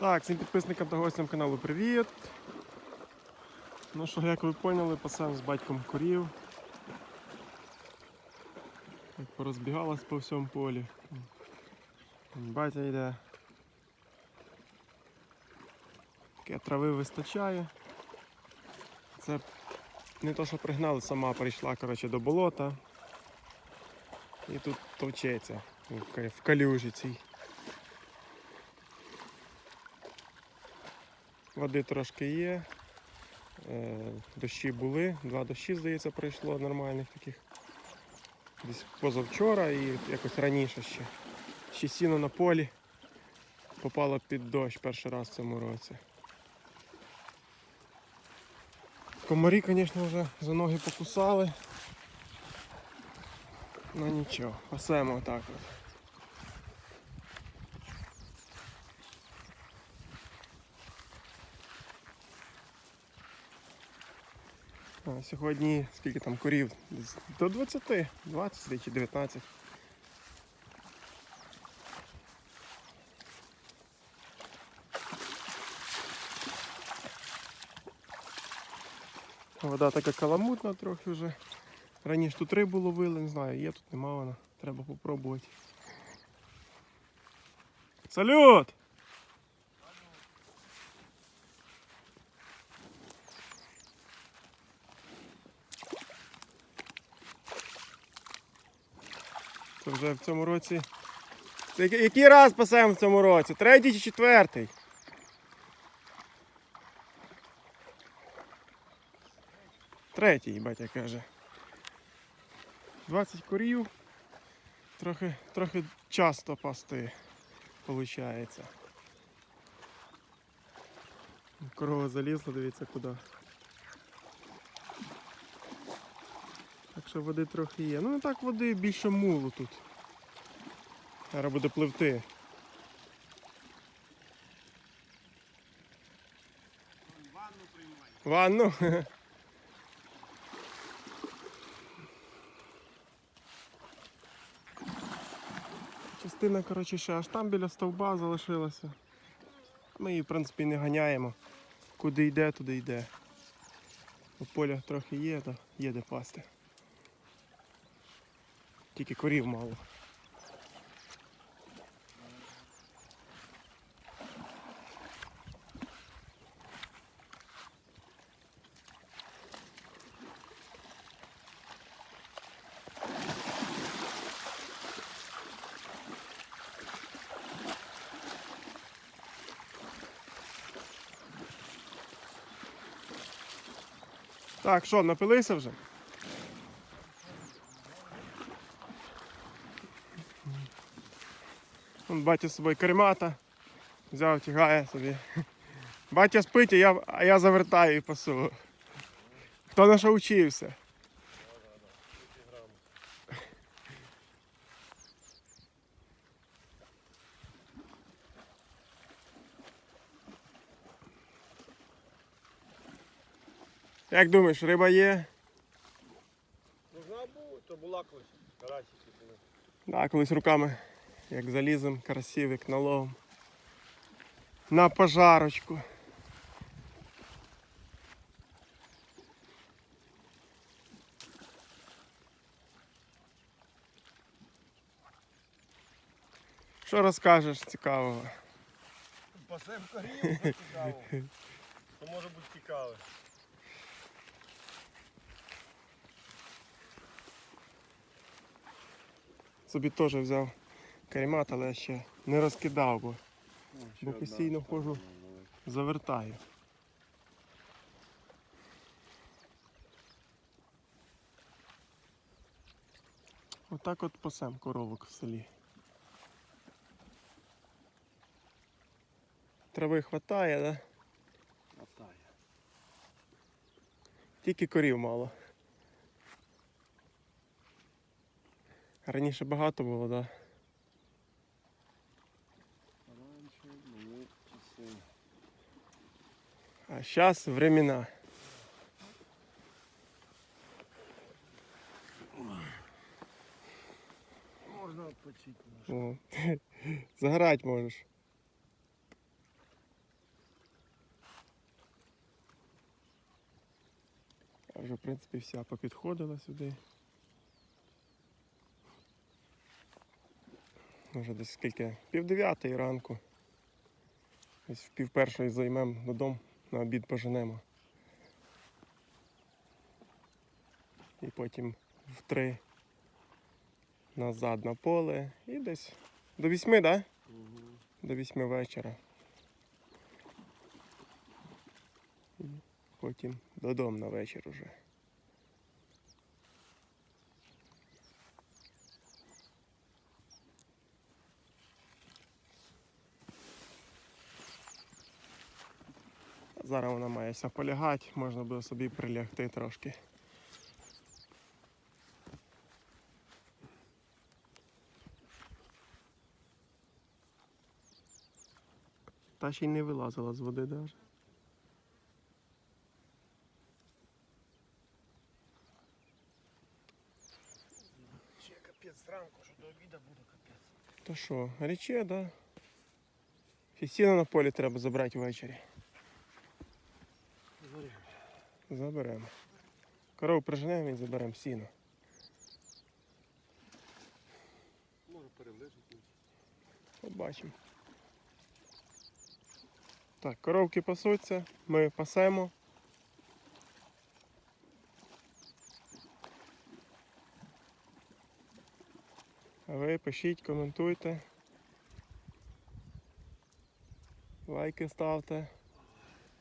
Так, всім підписникам та гостям каналу привіт. Ну що, як ви поняли, пасем з батьком корів. Як порозбігалась по всьому полі. Батя йде. Таке трави вистачає. Це не то, що пригнали, сама прийшла коротше, до болота. І тут товчеться в ка- в калюжі цій. Води трошки є. Е, Дощі були, два дощі, здається, пройшло нормальних таких. Десь позавчора і якось раніше ще. Ще сіно на полі попало під дощ перший раз в цьому році. Комарі, звісно, вже за ноги покусали. Ну нічого, пасемо отак от. Сьогодні скільки там корів? До 20, 20 чи 19. Вода така каламутна трохи вже. Раніше тут рибу ловили, не знаю, є тут, нема вона. Треба попробувати. Салют! Це вже в цьому році. Який- раз пасемо в цьому році? Третій чи четвертий? Третій, батя каже. 20 корів. Трохи, трохи часто пасти виходить. Корова залізла, дивіться куди. Так що води трохи є. Ну не так води більше мулу тут. Зараз буде пливти. Ванну? Частина, коротше, ще аж там біля стовба залишилася. Ми її, в принципі, не ганяємо. Куди йде, туди йде. У поля трохи є, то є де пасти. Тільки корів мало. Так, що, напилися вже? Вон батя з собою каремата. Взяв, тягає собі. Батя спить, а я, а я завертаю і пасу. Хто на що вчився? Як думаєш, риба є? Должна бути, то була колись. Карасики були. Да, колись руками, як залізом, красив, як наловом. На пожарочку. Що розкажеш цікавого? Пасем корів, цікаво. То може бути цікаве. Собі теж взяв каремат, але ще не розкидав, бо, бо постійно ходжу, завертаю. Отак от пасем коровок в селі. Трави хватає, да? Хватає. Тільки корів мало. Раніше багато було, да? А сейчас времена. Можно отпочить. О. Загорать можешь. А вже в принципі вся попідходила сюди. Може десь скільки? Пів дев'ятої ранку. Десь в пів першої займемо додому, на обід поженемо. І потім в три назад на поле і десь до вісьми, так? Да? До вісьми вечора. І потім додому на вечір уже. Зараз вона має ся полягати, можна буде собі прилягти трошки. Та ще й не вилазила з води навіть. Ще капець зранку, що до обіду буде капець. То що, рече, да? Фістіна на полі треба забрати ввечері. Заберемо. Корову приженемо і заберемо сіно. Може перележити. Побачимо. Так, коровки пасуться, ми пасемо. А ви пишіть, коментуйте. Лайки ставте.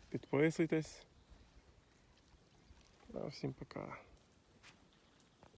Підписуйтесь. Та Всім пока.